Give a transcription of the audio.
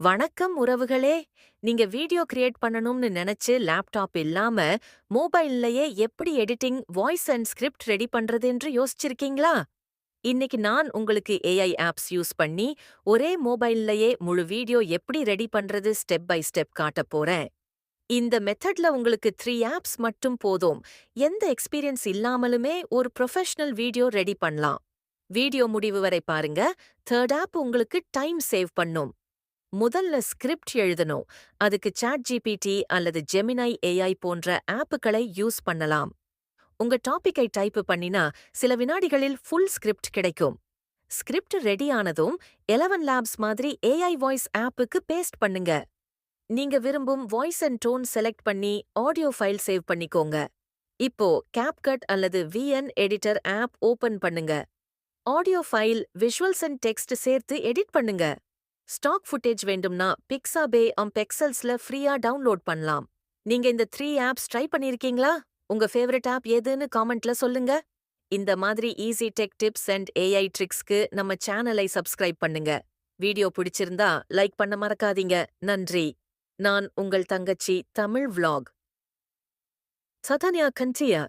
வணக்கம் உறவுகளே. நீங்க வீடியோ கிரியேட் பண்ணணும்னு நினைச்சு லேப்டாப் இல்லாம மொபைல்லயே எப்படி editing voice and script ready பண்றது என்று யோசிச்சிருக்கீங்களா? இன்னைக்கு நான் உங்களுக்கு ஏஐ ஆப்ஸ் யூஸ் பண்ணி ஒரே மொபைல்லயே முழு வீடியோ எப்படி ரெடி பண்றது ஸ்டெப் பை ஸ்டெப் காட்டப் போறேன். இந்த மெத்தட்ல உங்களுக்கு த்ரீ ஆப்ஸ் மட்டும் போதும். எந்த எக்ஸ்பீரியன்ஸ் இல்லாமலுமே ஒரு ப்ரொஃபஷனல் வீடியோ ரெடி பண்ணலாம். வீடியோ முடிவு வரை பாருங்க. தேர்ட் ஆப் உங்களுக்கு டைம் சேவ் பண்ணும். முதல்ல ஸ்கிரிப்ட் எழுதணும். அதுக்கு சாட் ஜிபிடி அல்லது ஜெமினை ஏஐ போன்ற ஆப்புகளை யூஸ் பண்ணலாம். உங்க டாபிக்கை டைப் பண்ணினா சில வினாடிகளில் ஃபுல் ஸ்கிரிப்ட் கிடைக்கும். ஸ்கிரிப்ட் ரெடி ஆனதும் எலவன் லேப்ஸ் மாதிரி ஏஐ வாய்ஸ் ஆப்புக்கு பேஸ்ட் பண்ணுங்க. நீங்க விரும்பும் வாய்ஸ் அண்ட் டோன் செலக்ட் பண்ணி ஆடியோ ஃபைல் சேவ் பண்ணிக்கோங்க. இப்போ கேப்கட் அல்லது விஎன் எடிட்டர் ஆப் ஓபன் பண்ணுங்க. Audio file visuals and text சேர்த்து எடிட் பண்ணுங்க. ஸ்டாக் ஃபுட்டேஜ் வேண்டும்னா பிக்ஸாபே அம் பெக்சல்ஸ்ல ஃப்ரீயா டவுன்லோட் பண்ணலாம். நீங்க இந்த த்ரீ ஆப்ஸ் ட்ரை பண்ணிருக்கீங்களா? உங்க ஃபேவரட் ஆப் எதுன்னு காமெண்ட்ல சொல்லுங்க. இந்த மாதிரி easy tech tips and AI ட்ரிக்ஸ்க்கு நம்ம சேனலை சப்ஸ்கிரைப் பண்ணுங்க. வீடியோ பிடிச்சிருந்தா லைக் பண்ண மறக்காதீங்க. நன்றி. நான் உங்கள் தங்கச்சி தமிழ் வ்ளாக். சதன்யா கண்டியா